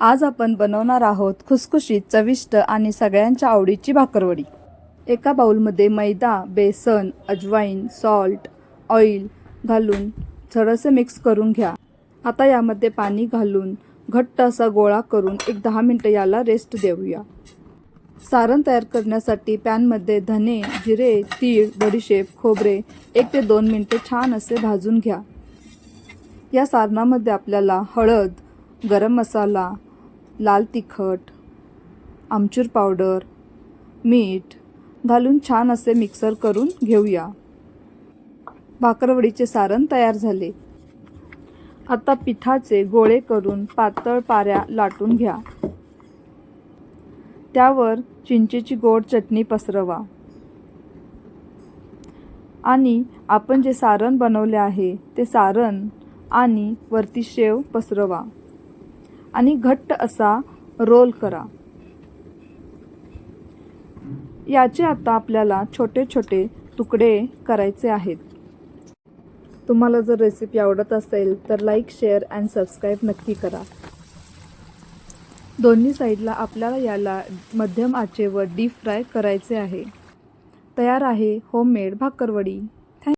आज आपण बनवणार आहोत खुसखुशीत चविष्ट आणि सगळ्यांच्या आवडीची भाकरवडी. एका बाऊलमध्ये मैदा बेसन अजवाईन सॉल्ट ऑइल घालून थोडंसं मिक्स करून घ्या. आता यामध्ये पाणी घालून घट्ट असा गोळा करून एक दहा मिनटं याला रेस्ट देऊया. सारण तयार करण्यासाठी पॅनमध्ये धने जिरे तीळ बडीशेप खोबरे एक ते दोन मिनटे छान असे भाजून घ्या. या सारणामध्ये आपल्याला हळद गरम मसाला लाल तिखट आमचूर पावडर मीठ घालून छान असे मिक्सर करून घेऊया. भाकरवडीचे सारण तयार झाले. आता पिठाचे गोळे करून पातळ पाऱ्या लाटून घ्या. त्यावर चिंचेची गोड चटणी पसरवा. आणि आपण जे सारण बनवले आहे ते सारण आणि वरती शेव पसरवा. आणि घट्ट असा रोल करा. याचे आता आपल्याला छोटे छोटे तुकडे करायचे आहेत. तुम्हाला जर रेसिपी आवडत असेल तर लाईक शेअर अँड सबस्क्राईब नक्की करा. दोन्ही साईडला आपल्याला याला मध्यम आचेवर डीप फ्राय करायचे आहे. तयार आहे होममेड भाकरवडी.